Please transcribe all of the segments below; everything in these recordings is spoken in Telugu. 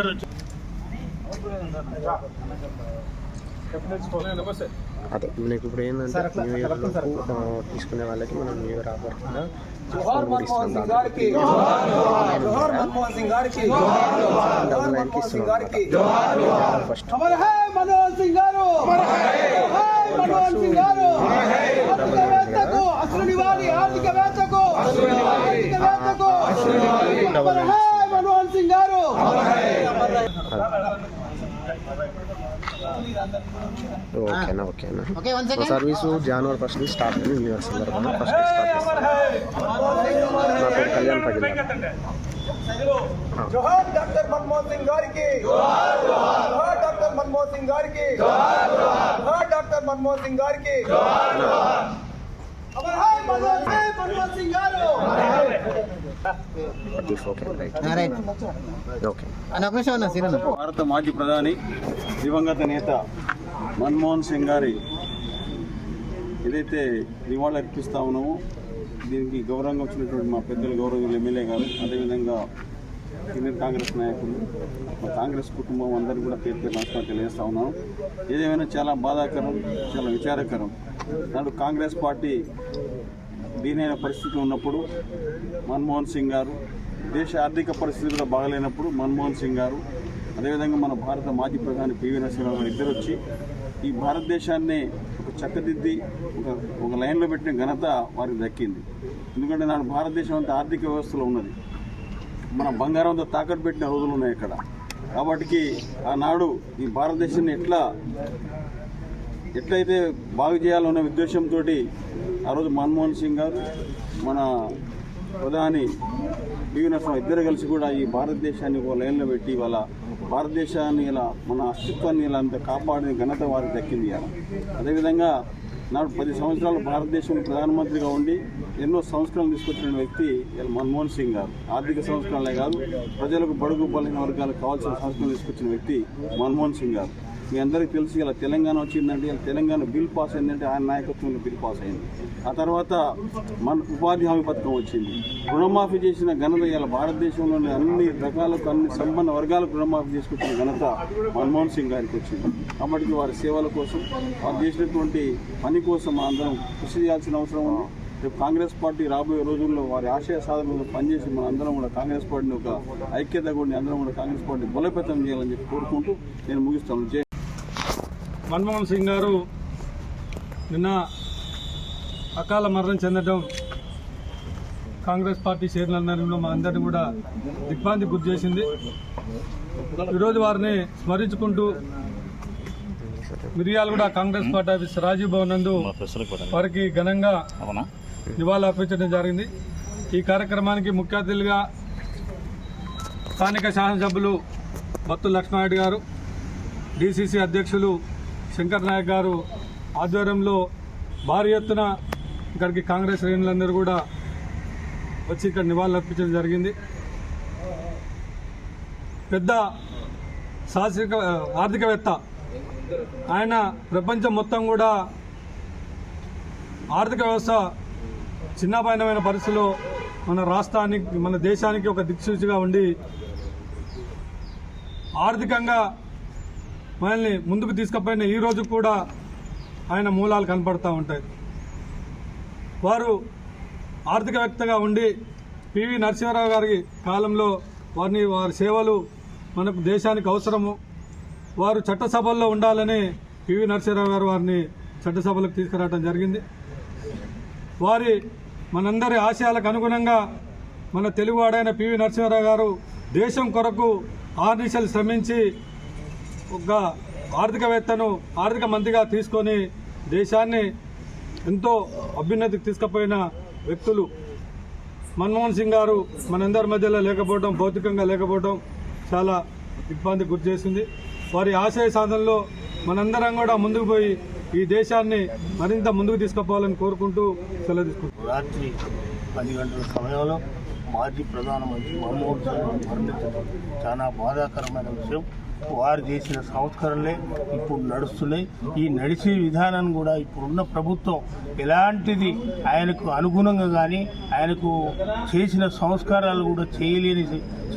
అందరూ అదే మనకి ఇప్పుడు ఏంటంటే న్యూ ఇయర్ తీసుకునే వాళ్ళకి మనం న్యూ ఇయర్ ఆఫర్ కింద మన్మోహన్ సింగ్ గారికి జోహార్ మన్మోహన్ సింగ్ గారికి జోహార్ మన్మోహన్ సింగ్ గారికి ఫస్ట్ అమర్ హై మనోహర్ సింగ్ గారు అమర్ హై మనోహర్ సింగ్ గారు ఆర్థికవేత్తకు అసలు నివాళి ఆర్థికవేత్తకు ఆర్థికవేత్తకు అమర్ హై మనోహర్ సింగ్ గారు ఓకేనా ఓకేనా. సర్వీసు జనవరి ఫస్ట్ స్టార్ట్ అయింది న్యూ ఇయర్ సందర్భంగా ఫస్ట్ స్టార్ట్ చేస్తాం నా పేరు కళ్యాణ్ పగిల జోహార్ డాక్టర్ మన్మోహన్ సింగ్ గారికి. జోహార్ డాక్టర్ మన్మోహన్ సింగ్ గారికి. జోహార్ డాక్టర్ మన్మోహన్ సింగ్ గారికి. అమర్ హై మనోహర్ సింగ్ మన్మోహన్ సింగ్ గారు. ఓకే రైట్ ఓకే భారత మాజీ ప్రధాని దివంగత నేత మన్మోహన్ సింగ్ గారి ఏదైతే నివాళులు అర్పిస్తూ ఉన్నామో దీనికి గౌరవంగా వచ్చినటువంటి మా పెద్దలు గౌరవ ఎమ్మెల్యే గారు అదేవిధంగా సీనియర్ కాంగ్రెస్ నాయకులు మా కాంగ్రెస్ కుటుంబం అందరూ కూడా పేరు పేరు నమస్కారం తెలియజేస్తూ ఉన్నాం. ఏదేమైనా చాలా బాధాకరం చాలా విచారకరం. నాడు కాంగ్రెస్ పార్టీ దీనైన పరిస్థితి ఉన్నప్పుడు మన్మోహన్ సింగ్ గారు దేశ ఆర్థిక పరిస్థితి కూడా బాగలేనప్పుడు మన్మోహన్ సింగ్ గారు అదేవిధంగా మన భారత మాజీ ప్రధాని పివి నరసింహరావు ఇద్దరు వచ్చి ఈ భారతదేశాన్ని ఒక చక్కదిద్ది ఒక ఒక లైన్లో పెట్టిన ఘనత వారికి దక్కింది. ఎందుకంటే నాడు భారతదేశం అంతా ఆర్థిక వ్యవస్థలో ఉన్నది. మన బంగారంతో తాకట్టు పెట్టిన రోజులు ఉన్నాయి ఇక్కడ కాబట్టి ఆనాడు ఈ భారతదేశాన్ని ఎట్లా ఎట్లయితే బాగు చేయాలన్న ఉద్దేశంతో ఆ రోజు మన్మోహన్ సింగ్ గారు మన ప్రధాని పివి నరసింహ ఇద్దరు కలిసి కూడా ఈ భారతదేశాన్ని ఒక లైన్లో పెట్టి వాళ్ళ భారతదేశాన్ని ఇలా మన అస్తిత్వాన్ని ఇలా అంత కాపాడిన ఘనత వారికి దక్కింది ఇలా అదేవిధంగా నాడు పది సంవత్సరాలు భారతదేశంలో ప్రధానమంత్రిగా ఉండి ఎన్నో సంస్కరణలు తీసుకొచ్చిన వ్యక్తి మన్మోహన్ సింగ్ గారు. ఆర్థిక సంస్కరణలే కాదు ప్రజలకు బడుగు బలైన వర్గాలకు కావాల్సిన సంస్కరణలు తీసుకొచ్చిన వ్యక్తి మన్మోహన్ సింగ్ గారు. మీ అందరికీ తెలుసు ఇలా తెలంగాణ వచ్చిందంటే ఇలా తెలంగాణ బిల్ పాస్ అయిందంటే ఆయన నాయకత్వంలో బిల్ పాస్ అయింది. ఆ తర్వాత మన ఉపాధి హామీ పథకం వచ్చింది. రుణమాఫీ చేసిన ఘనత ఇలా భారతదేశంలోని అన్ని రకాలకు అన్ని సంబంధ వర్గాలకు రుణమాఫీ చేసుకొచ్చిన ఘనత మన్మోహన్ సింగ్ గారికి వచ్చింది. కాబట్టి వారి సేవల కోసం వారు చేసినటువంటి పని కోసం అందరం కృషి చేయాల్సిన అవసరం ఉంది. రేపు కాంగ్రెస్ పార్టీ రాబోయే రోజుల్లో వారి ఆశయ సాధనలో పనిచేసి మన అందరం కూడా కాంగ్రెస్ పార్టీని ఒక ఐక్యత కూడా అందరం కూడా కాంగ్రెస్ పార్టీ బలోపేతం చేయాలని చెప్పి కోరుకుంటూ నేను ముగిస్తాను మన్మోహన్ సింగ్ గారు నిన్న అకాల మరణం చెందడం కాంగ్రెస్ పార్టీ శ్రేణులందరిలో మా అందరిని కూడా దిగ్భ్రాంతి గురి చేసింది. ఈరోజు వారిని స్మరించుకుంటూ మిరియాలు కూడా కాంగ్రెస్ పార్టీ ఆఫీస్ రాజీవ్ భవన్ నందు వారికి ఘనంగా నివాళులు అర్పించడం జరిగింది. ఈ కార్యక్రమానికి ముఖ్య అతిథులుగా స్థానిక శాసనసభ్యులు బత్తు లక్ష్మారెడ్డి గారు డిసిసి అధ్యక్షులు శంకర్ నాయక్ గారు ఆధ్వర్యంలో భారీ ఎత్తున ఇక్కడికి కాంగ్రెస్ శ్రేణులందరూ కూడా వచ్చి ఇక్కడ నివాళులు అర్పించడం జరిగింది. పెద్ద సాహసిక ఆర్థికవేత్త. ఆయన ప్రపంచం మొత్తం కూడా ఆర్థిక వ్యవస్థ చిన్నపైనమైన పరిస్థితిలో మన రాష్ట్రానికి మన దేశానికి ఒక దిక్సూచిగా ఉండి ఆర్థికంగా మనల్ని ముందుకు తీసుకుపోయిన ఈ రోజు కూడా ఆయన మూలాలు కనపడతా ఉంటాయి. వారు ఆర్థికవేత్తగా ఉండి పివి నరసింహారావు గారి కాలంలో వారిని వారి సేవలు మనకు దేశానికి అవసరము. వారు చట్టసభల్లో ఉండాలని పివి నరసింహారావు గారు వారిని చట్టసభలకు తీసుకురావడం జరిగింది. వారి మనందరి ఆశయాలకు అనుగుణంగా మన తెలుగువాడైన పివి నరసింహారావు గారు దేశం కొరకు ఆర్నిశలు శ్రమించి ఒక ఆర్థికవేత్తను ఆర్థిక మంత్రిగా తీసుకొని దేశాన్ని ఎంతో అభ్యున్నతికి తీసుకుపోయిన వ్యక్తులు మన్మోహన్ సింగ్ గారు మనందరి మధ్యలో లేకపోవడం భౌతికంగా లేకపోవడం చాలా ఇబ్బంది గురి చేసింది. వారి ఆశయ సాధనలో మనందరం కూడా ముందుకు పోయి ఈ దేశాన్ని మరింత ముందుకు తీసుకుపోవాలని కోరుకుంటూ సెలవు తీసుకుంటాం రాత్రి పది గంటల సమయంలో మాజీ ప్రధానమంత్రి మన్మోహన్ సింగ్ మరణించడం చాలా బాధాకరమైన విషయం. వారు చేసిన సంస్కరణలే ఇప్పుడు నడుస్తున్నాయి. ఈ నడిచే విధానాన్ని కూడా ఇప్పుడున్న ప్రభుత్వం ఎలాంటిది ఆయనకు అనుగుణంగా కానీ ఆయనకు చేసిన సంస్కారాలు కూడా చేయలేని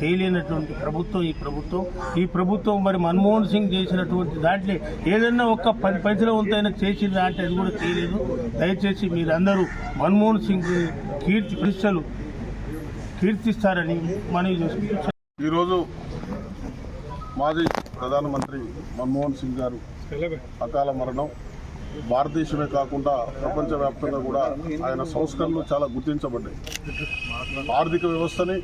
చేయలేనటువంటి ప్రభుత్వం ఈ ప్రభుత్వం. ఈ ప్రభుత్వం మరి మన్మోహన్ సింగ్ చేసినటువంటి దాంట్లో ఏదన్నా ఒక్క పది పైసల ఉంతైనా చేసిన దాంట్లో అది కూడా చేయలేదు. దయచేసి మీరందరూ మన్మోహన్ సింగ్ కీర్తి ప్రశ్నలు కీర్తిస్తారని మనవి చేసుకుంటున్నాం. ఈరోజు మాజీ ప్రధానమంత్రి మన్మోహన్ సింగ్ గారు అకాల మరణం. భారతదేశమే కాకుండా ప్రపంచవ్యాప్తంగా కూడా ఆయన సంస్కరణలు చాలా గుర్తించబడ్డాయి. ఆర్థిక వ్యవస్థని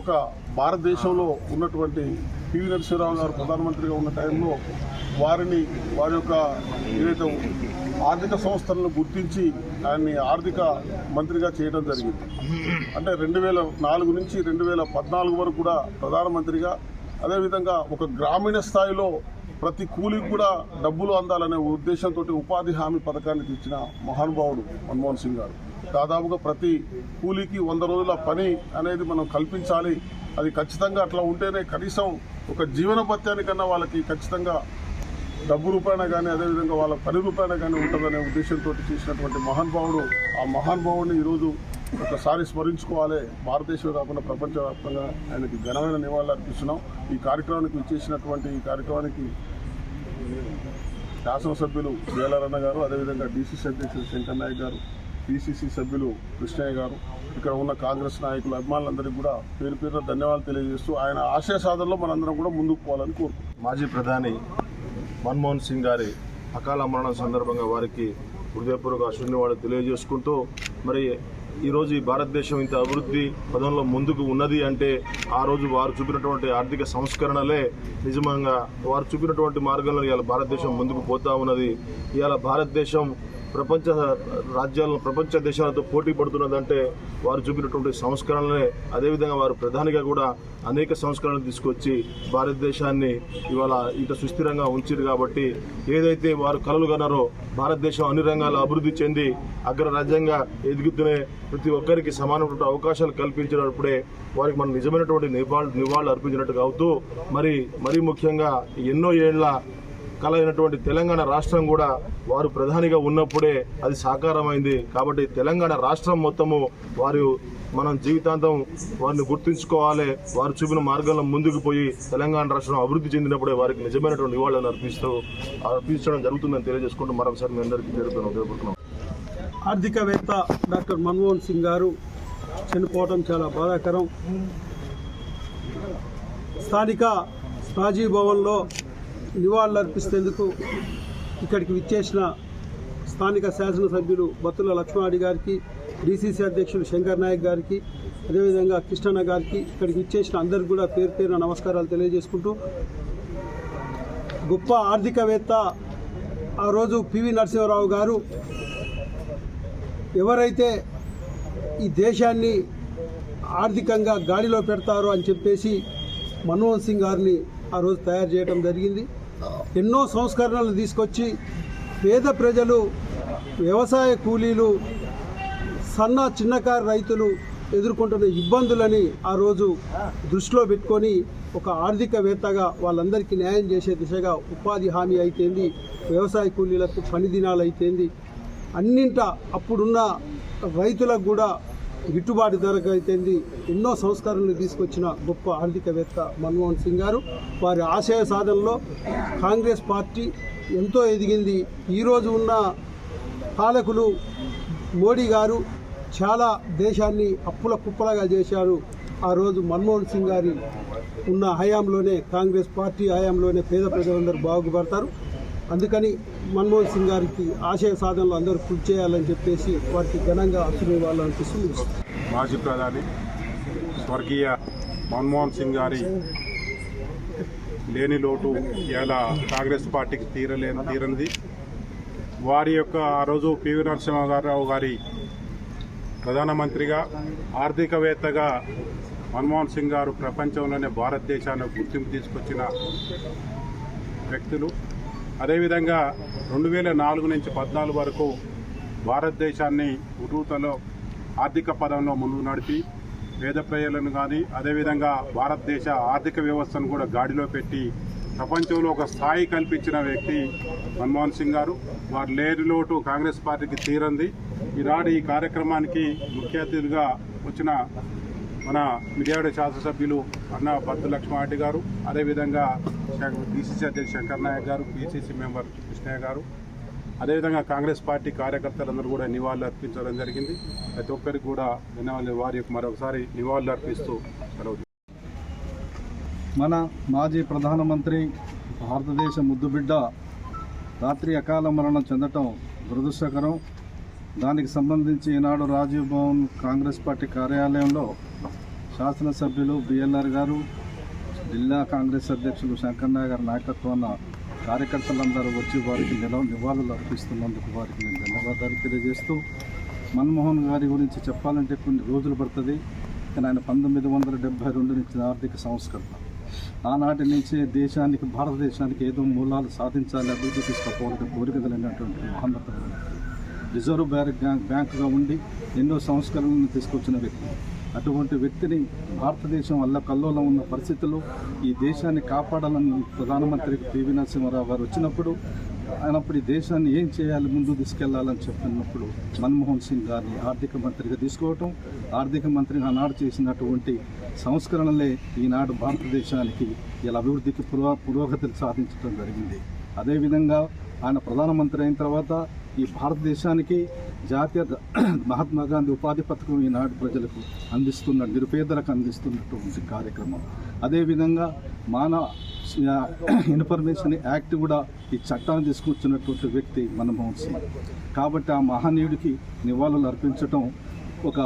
ఒక భారతదేశంలో ఉన్నటువంటి పివి నరసింహరావు గారు ప్రధానమంత్రిగా ఉన్న టైంలో వారిని వారి యొక్క ఏదైతే ఆర్థిక సంస్థలను గుర్తించి ఆయన్ని ఆర్థిక మంత్రిగా చేయడం జరిగింది. అంటే రెండు వేల నాలుగు నుంచి రెండు వేల పద్నాలుగు వరకు కూడా ప్రధానమంత్రిగా అదేవిధంగా ఒక గ్రామీణ స్థాయిలో ప్రతి కూలికి కూడా డబ్బులు అందాలనే ఉద్దేశంతో ఉపాధి హామీ పథకాన్ని తెచ్చిన మహానుభావుడు మన్మోహన్ సింగ్ గారు. దాదాపుగా ప్రతి కూలీకి వంద రోజుల పని అనేది మనం కల్పించాలి. అది ఖచ్చితంగా అట్లా ఉంటేనే కనీసం ఒక జీవన భత్యానికన్నా వాళ్ళకి ఖచ్చితంగా డబ్బు రూపాయన కానీ అదేవిధంగా వాళ్ళ పని రూపాయన కానీ ఉంటుందనే ఉద్దేశంతో చేసినటువంటి మహానుభావుడు ఆ మహానుభావుడిని ఈరోజు ఒకసారి స్మరించుకోవాలి. భారతదేశం కాకుండా ప్రపంచవ్యాప్తంగా ఆయనకి ఘనమైన నివాళులు అర్పిస్తున్నాం. ఈ కార్యక్రమానికి విచ్చేసినటువంటి ఈ కార్యక్రమానికి శాసనసభ్యులు జయలరణ గారు అదేవిధంగా డీసీసీ అధ్యక్షులు శంకర్ నాయక్ గారు పిసిసి సభ్యులు కృష్ణయ్య గారు ఇక్కడ ఉన్న కాంగ్రెస్ నాయకులు అభిమానులందరికీ కూడా పేరు పేరున ధన్యవాదాలు తెలియజేస్తూ ఆయన ఆశయ సాధనలో మనందరం కూడా ముందుకు పోవాలని కోరుకుంటున్నాం. మాజీ ప్రధాని మన్మోహన్ సింగ్ గారి అకాల మరణం సందర్భంగా వారికి హృదయపూర్వక శూన్యవాడు తెలియజేసుకుంటూ మరి ఈరోజు ఈ భారతదేశం ఇంత అభివృద్ధి పదంలో ముందుకు ఉన్నది అంటే ఆ రోజు వారు చూపినటువంటి ఆర్థిక సంస్కరణలే నిజంగా వారు చూపినటువంటి మార్గంలో ఇవాళ భారతదేశం ముందుకు పోతా ఉన్నది. ఇవాళ భారతదేశం ప్రపంచ రాజ్యాలను ప్రపంచ దేశాలతో పోటీ పడుతున్నదంటే వారు చూపినటువంటి సంస్కరణలే. అదేవిధంగా వారు ప్రధానిగా కూడా అనేక సంస్కరణలు తీసుకొచ్చి భారతదేశాన్ని ఇవాళ ఇంత సుస్థిరంగా ఉంచారు కాబట్టి ఏదైతే వారు కలలు కన్నారో భారతదేశం అన్ని రంగాల్లో అభివృద్ధి చెంది అగ్రరాజ్యంగా ఎదుగుతూనే ప్రతి ఒక్కరికి సమానమైన అవకాశాలు కల్పించినప్పుడే వారికి మనం నిజమైనటువంటి నివాళులు నివాళులు అర్పించినట్టుగా అవుతూ మరి మరీ ముఖ్యంగా ఎన్నో ఏళ్ళ కలైనటువంటి అయినటువంటి తెలంగాణ రాష్ట్రం కూడా వారు ప్రధానిగా ఉన్నప్పుడే అది సాకారమైంది. కాబట్టి తెలంగాణ రాష్ట్రం మొత్తము వారు మనం జీవితాంతం వారిని గుర్తుంచుకోవాలి. వారు చూపిన మార్గంలో ముందుకు పోయి తెలంగాణ రాష్ట్రం అభివృద్ధి చెందినప్పుడే వారికి నిజమైనటువంటి నివాళులను అర్పిస్తూ అర్పించడం జరుగుతుందని తెలియజేసుకుంటూ మరొకసారి మీ అందరికీ తెలుపుతున్నాం ఆర్థికవేత్త డాక్టర్ మన్మోహన్ సింగ్ గారు చనిపోవడం చాలా బాధాకరం. స్థానిక రాజీవ్ భవన్లో నివాళులు అర్పిస్తేందుకు ఇక్కడికి విచ్చేసిన స్థానిక శాసనసభ్యులు బత్తుల లక్ష్మారెడ్డి గారికి డీసీసీ అధ్యక్షులు శంకర్ నాయక్ గారికి అదేవిధంగా కృష్ణన్న గారికి ఇక్కడికి విచ్చేసిన అందరికి కూడా పేరు పేరున నమస్కారాలు తెలియజేసుకుంటూ గొప్ప ఆర్థికవేత్త ఆ రోజు పివి నరసింహారావు గారు ఎవరైతే ఈ దేశాన్ని ఆర్థికంగా గాడిలో పెడతారో అని చెప్పేసి మన్మోహన్ సింగ్ గారిని ఆ రోజు తయారు చేయడం జరిగింది. ఎన్నో సంస్కరణలు తీసుకొచ్చి పేద ప్రజలు వ్యవసాయ కూలీలు సన్న చిన్నకారు రైతులు ఎదుర్కొంటున్న ఇబ్బందులని ఆ రోజు దృష్టిలో పెట్టుకొని ఒక ఆర్థికవేత్తగా వాళ్ళందరికీ న్యాయం చేసే దిశగా ఉపాధి హామీ అయితేంది వ్యవసాయ కూలీలకు పని దినాలు అయితేంది అన్నింట అప్పుడున్న రైతులకు కూడా గిట్టుబాటు ధరకు అయితేంది ఎన్నో సంస్కరణలు తీసుకొచ్చిన గొప్ప ఆర్థికవేత్త మన్మోహన్ సింగ్ గారు. వారి ఆశయ సాధనలో కాంగ్రెస్ పార్టీ ఎంతో ఎదిగింది. ఈరోజు ఉన్న పాలకులు మోడీ గారు చాలా దేశాన్ని అప్పుల కుప్పలగా చేశారు. ఆ రోజు మన్మోహన్ సింగ్ గారి ఉన్న హయాంలోనే కాంగ్రెస్ పార్టీ హయాంలోనే పేద ప్రజలందరూ బాగుపడతారు. అందుకని మన్మోహన్ సింగ్ గారికి ఆశయ సాధనలో అందరూ కృషి చేయాలని చెప్పేసి వారికి ఘనంగా అసలు అనిపిస్తుంది మాజీ ప్రధాని స్వర్గీయ మన్మోహన్ సింగ్ గారి లేని లోటు ఇలా కాంగ్రెస్ పార్టీకి తీరలేని తీరనిది. వారి యొక్క ఆ రోజు పివి నరసింహారావు గారి ప్రధానమంత్రిగా ఆర్థికవేత్తగా మన్మోహన్ సింగ్ గారు ప్రపంచంలోనే భారతదేశానికి గుర్తింపు తీసుకొచ్చిన వ్యక్తులు. అదేవిధంగా రెండు వేల నాలుగు నుంచి పద్నాలుగు వరకు భారతదేశాన్ని ఉటూతలో ఆర్థిక పదంలో ముందుకు నడిపి పేద ప్రజలను కానీ అదేవిధంగా భారతదేశ ఆర్థిక వ్యవస్థను కూడా గాడిలో పెట్టి ప్రపంచంలో ఒక స్థాయి కల్పించిన వ్యక్తి మన్మోహన్ సింగ్ గారు. వారి లేని లోటు కాంగ్రెస్ పార్టీకి తీరంది. ఈనాడు ఈ కార్యక్రమానికి ముఖ్య అతిథిగా వచ్చిన మన మిర్యాడ శాసనసభ్యులు అన్న బద్దు లక్ష్మారెడ్డి గారు అదేవిధంగా పిసిసి అధ్యక్షుడు శంకర్ నాయక్ గారు పిసిసి మెంబర్ కృష్ణయ్య గారు అదేవిధంగా కాంగ్రెస్ పార్టీ కార్యకర్తలందరూ కూడా నివాళులు అర్పించడం జరిగింది. ప్రతి ఒక్కరికి కూడా నివాళులు వారి యొక్క మరొకసారి నివాళులు అర్పిస్తూ సెలవు మన మాజీ ప్రధానమంత్రి భారతదేశ ముద్దుబిడ్డ రాత్రి అకాల మరణం చెందటం దురదృష్టకరం. దానికి సంబంధించి ఈనాడు రాజీవ్ భవన్ కాంగ్రెస్ పార్టీ కార్యాలయంలో శాసనసభ్యులు బిఎల్ఆర్ గారు జిల్లా కాంగ్రెస్ అధ్యక్షులు శంకర్నాయ గారి నాయకత్వాన కార్యకర్తలందరూ వచ్చి వారికి నిలవ నివాళులు అర్పిస్తున్నందుకు వారికి నేను ధన్యవాదాలు తెలియజేస్తూ మన్మోహన్ గారి గురించి చెప్పాలంటే కొన్ని రోజులు పడుతుంది. కానీ ఆయన పంతొమ్మిది వందల డెబ్బై రెండు నుంచి ఆర్థిక సంస్కరణ. ఆనాటి నుంచే దేశానికి భారతదేశానికి ఏదో మూలాలు సాధించాలి అభివృద్ధి తీసుకుపోవాలని కోరికలైనటువంటి కలిగినటువంటి రిజర్వ్ బ్యాంక్ బ్యాంక్ బ్యాంకుగా ఉండి ఎన్నో సంస్కరణలను తీసుకొచ్చిన వ్యక్తి. అటువంటి వ్యక్తిని భారతదేశం వల్ల కల్లోలం ఉన్న పరిస్థితుల్లో ఈ దేశాన్ని కాపాడాలని ప్రధానమంత్రి పివి నరసింహారావు గారు వచ్చినప్పుడు అయినప్పుడు ఈ దేశాన్ని ఏం చేయాలి ముందు తీసుకెళ్ళాలని చెప్పినప్పుడు మన్మోహన్ సింగ్ గారిని ఆర్థిక మంత్రిగా తీసుకోవటం ఆర్థిక మంత్రిగా ఆనాడు చేసినటువంటి సంస్కరణలే ఈనాడు భారతదేశానికి ఇలా అభివృద్ధికి పురో పురోగతిని సాధించడం జరిగింది. అదేవిధంగా ఆయన ప్రధానమంత్రి అయిన తర్వాత ఈ భారతదేశానికి జాతీయ మహాత్మా గాంధీ ఉపాధి పథకం ఈనాడు ప్రజలకు అందిస్తున్న నిరుపేదలకు అందిస్తున్నటువంటి కార్యక్రమం. అదేవిధంగా మానవ ఇన్ఫర్మేషన్ యాక్ట్ కూడా ఈ చట్టాన్ని తీసుకొచ్చినటువంటి వ్యక్తి మన్మోహన్ సింగ్. కాబట్టి ఆ మహనీయుడికి నివాళులు అర్పించటం ఒక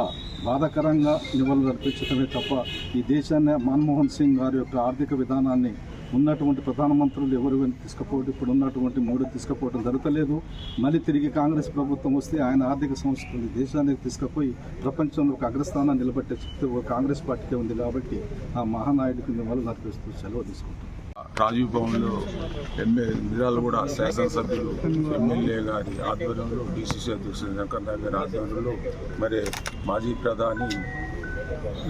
బాధాకరంగా నివాళులు అర్పించడమే తప్ప ఈ దేశాన్ని మన్మోహన్ సింగ్ గారి యొక్క ఆర్థిక విధానాన్ని ఉన్నటువంటి ప్రధానమంత్రులు ఎవరు తీసుకుపోవడం ఇప్పుడు ఉన్నటువంటి మూడు తీసుకుపోవడం జరగలేదు మళ్ళీ తిరిగి కాంగ్రెస్ ప్రభుత్వం వస్తే ఆయన ఆర్థిక సంస్థలు దేశానికి తీసుకుపోయి ప్రపంచంలో ఒక అగ్రస్థానాన్ని నిలబెట్టే శక్తి ఒక కాంగ్రెస్ పార్టీకే ఉంది కాబట్టి ఆ మహానాయుడికి మిమ్మల్ని నడిపిస్తూ సెలవు తీసుకుంటాం. రాజీవ్ భవన్లో ఎమ్మెల్యే నిరాలు కూడా శాసనసభ్యులు ఎమ్మెల్యే గారి ఆధ్వర్యంలో డిసిసి అధ్యక్షుడు శంకర్ నాయక్ గారి ఆధ్వర్యంలో మరి మాజీ ప్రధాని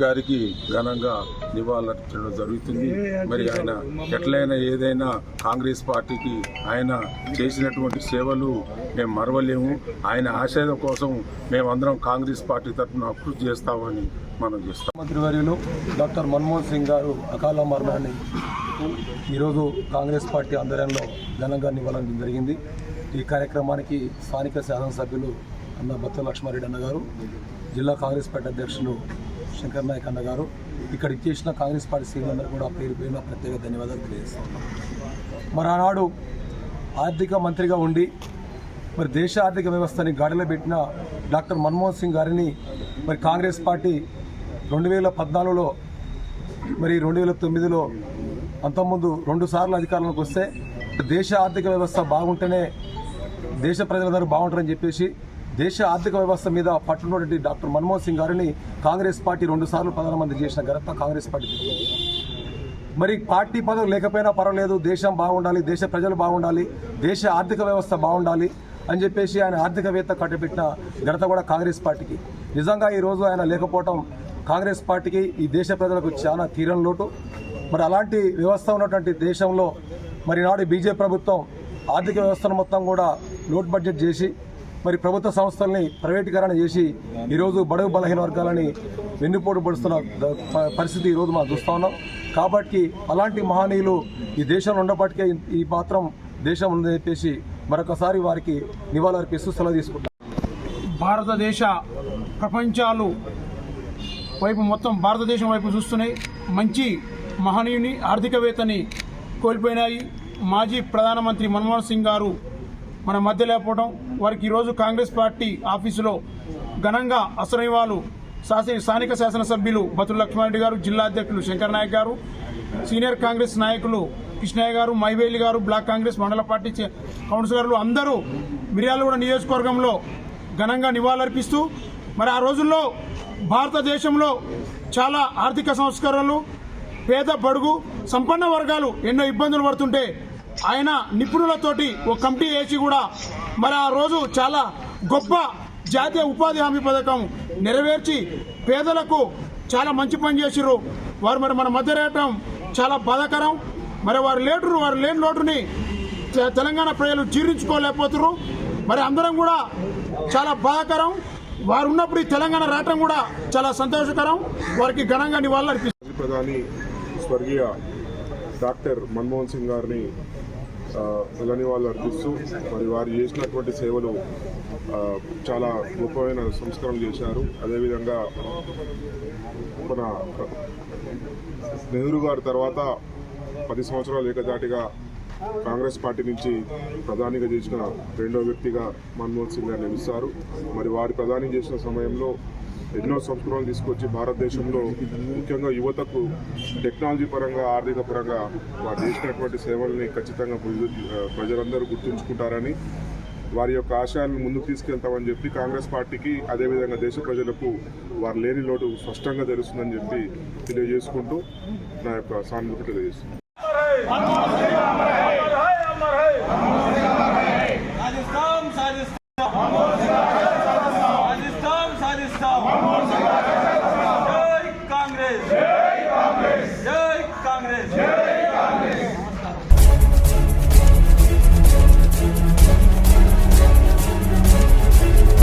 గారికి ఘనంగా నివాళులర్పించడం జరుగుతుంది. మరి ఆయన ఎట్లయినా ఏదైనా కాంగ్రెస్ పార్టీకి ఆయన చేసినటువంటి సేవలు మేము మరవలేము. ఆయన ఆశయం కోసం మేమందరం కాంగ్రెస్ పార్టీ తరఫున కృషి చేస్తామని మనం చేస్తాం. మంత్రివర్యులు డాక్టర్ మన్మోహన్ సింగ్ గారు అకాల మరణాన్ని ఈరోజు కాంగ్రెస్ పార్టీ ఆధ్వర్యంలో ఘనంగా నివాళులర్పించడం జరిగింది. ఈ కార్యక్రమానికి స్థానిక శాసనసభ్యులు అన్న బత్త లక్ష్మారెడ్డి అన్న గారు జిల్లా కాంగ్రెస్ పార్టీ అధ్యక్షులు శంకర్ నాయక్ అన్న గారు ఇక్కడ ఇచ్చేసిన కాంగ్రెస్ పార్టీ శ్రేణులందరూ కూడా పేరు పేరున ప్రత్యేక ధన్యవాదాలు తెలియజేస్తా మరి ఆనాడు ఆర్థిక మంత్రిగా ఉండి మరి దేశ ఆర్థిక వ్యవస్థని గాడిలో పెట్టిన డాక్టర్ మన్మోహన్ సింగ్ గారిని మరి కాంగ్రెస్ పార్టీ రెండు వేల పద్నాలుగులో మరి రెండు వేల తొమ్మిదిలో అంతకుముందు రెండు సార్లు అధికారంలోకి వస్తే దేశ ఆర్థిక వ్యవస్థ బాగుంటేనే దేశ ప్రజలందరూ బాగుంటారని చెప్పేసి దేశ ఆర్థిక వ్యవస్థ మీద పట్టున్నటువంటి డాక్టర్ మన్మోహన్ సింగ్ గారిని కాంగ్రెస్ పార్టీ రెండు సార్లు ప్రధానమంత్రి చేసిన ఘనత కాంగ్రెస్ పార్టీ. మరి పార్టీ పదవి లేకపోయినా పర్వాలేదు దేశం బాగుండాలి దేశ ప్రజలు బాగుండాలి దేశ ఆర్థిక వ్యవస్థ బాగుండాలి అని చెప్పేసి ఆయన ఆర్థికవేత్త కట్టబెట్టిన ఘనత కూడా కాంగ్రెస్ పార్టీకి. నిజంగా ఈరోజు ఆయన లేకపోవటం కాంగ్రెస్ పార్టీకి ఈ దేశ ప్రజలకు చాలా తీరని లోటు. మరి అలాంటి వ్యవస్థ ఉన్నటువంటి దేశంలో మరి నాడు బీజేపీ ప్రభుత్వం ఆర్థిక వ్యవస్థను మొత్తం కూడా లోట్ బడ్జెట్ చేసి మరి ప్రభుత్వ సంస్థల్ని ప్రైవేటీకరణ చేసి ఈరోజు బడుగు బలహీన వర్గాలని వెన్నుపోటు పడుస్తున్న పరిస్థితి ఈరోజు మనం చూస్తా ఉన్నాం. కాబట్టి అలాంటి మహనీయులు ఈ దేశంలో ఉన్నప్పటికీ ఈ మాత్రం దేశం ఉందని చెప్పేసి మరొకసారి వారికి నివాళులర్పిస్తూ సెలవు తీసుకుంటాం భారతదేశ ప్రపంచాలు వైపు మొత్తం భారతదేశం వైపు చూస్తున్నాయి. మంచి మహనీయుని ఆర్థికవేత్తని కోల్పోయినాయి. మాజీ ప్రధానమంత్రి మన్మోహన్ సింగ్ గారు మన మధ్య లేకపోవడం వారికి ఈరోజు కాంగ్రెస్ పార్టీ ఆఫీసులో ఘనంగా అసలు శాసన స్థానిక శాసనసభ్యులు బతుల లక్ష్మారెడ్డి గారు జిల్లా అధ్యక్షులు శంకర్ నాయక్ గారు సీనియర్ కాంగ్రెస్ నాయకులు కృష్ణయ్య గారు మైవేలి గారు బ్లాక్ కాంగ్రెస్ మండల పార్టీ కౌన్సిలర్లు అందరూ మిర్యాలగూడ నియోజకవర్గంలో ఘనంగా నివాళులర్పిస్తూ మరి ఆ రోజుల్లో భారతదేశంలో చాలా ఆర్థిక సంస్కరణలు పేద బడుగు సంపన్న వర్గాలు ఎన్నో ఇబ్బందులు పడుతుంటే ఆయన నిపుణులతోటి ఒక కమిటీ వేసి కూడా మరి ఆ రోజు చాలా గొప్ప జాతీయ ఉపాధి హామీ పథకం నెరవేర్చి పేదలకు చాలా మంచి పని చేసిర్రు. వారు మరి మన మధ్య రేయటం చాలా బాధాకరం. మరి వారు లేటురు వారు లేని లోటుని తెలంగాణ ప్రజలు జీర్ణించుకోలేకపోతున్నారు మరి అందరం కూడా చాలా బాధాకరం. వారు ఉన్నప్పుడు ఈ తెలంగాణ రావటం కూడా చాలా సంతోషకరం. వారికి ఘనంగా నివాళులు అర్పిస్తుంది ప్రధాని స్వర్గీయ డాక్టర్ మన్మోహన్ సింగ్ గారిని వెళ్ళని వాళ్ళు అర్పిస్తూ మరి వారు చేసినటువంటి సేవలు చాలా గొప్పమైన సంస్కరణలు చేశారు. అదేవిధంగా మన నెహ్రూ గారి తర్వాత పది సంవత్సరాలు ఏకదాటిగా కాంగ్రెస్ పార్టీ నుంచి ప్రధానిగా చేసిన రెండో వ్యక్తిగా మన్మోహన్ సింగ్ గారు నిలుస్తారు. మరి వారు ప్రధాని చేసిన సమయంలో ఎన్నో సంస్కరణలు తీసుకొచ్చి భారతదేశంలో ముఖ్యంగా యువతకు టెక్నాలజీ పరంగా ఆర్థిక పరంగా వారు చేసినటువంటి సేవల్ని ఖచ్చితంగా ప్రజలందరూ గుర్తుంచుకుంటారని వారి యొక్క ఆశయాలను ముందుకు తీసుకెళ్తామని చెప్పి కాంగ్రెస్ పార్టీకి అదేవిధంగా దేశ ప్రజలకు వారు లేని లోటు స్పష్టంగా తెలుస్తుందని చెప్పి తెలియజేసుకుంటూ నా యొక్క సానుభూతి తెలియజేస్తున్నాను.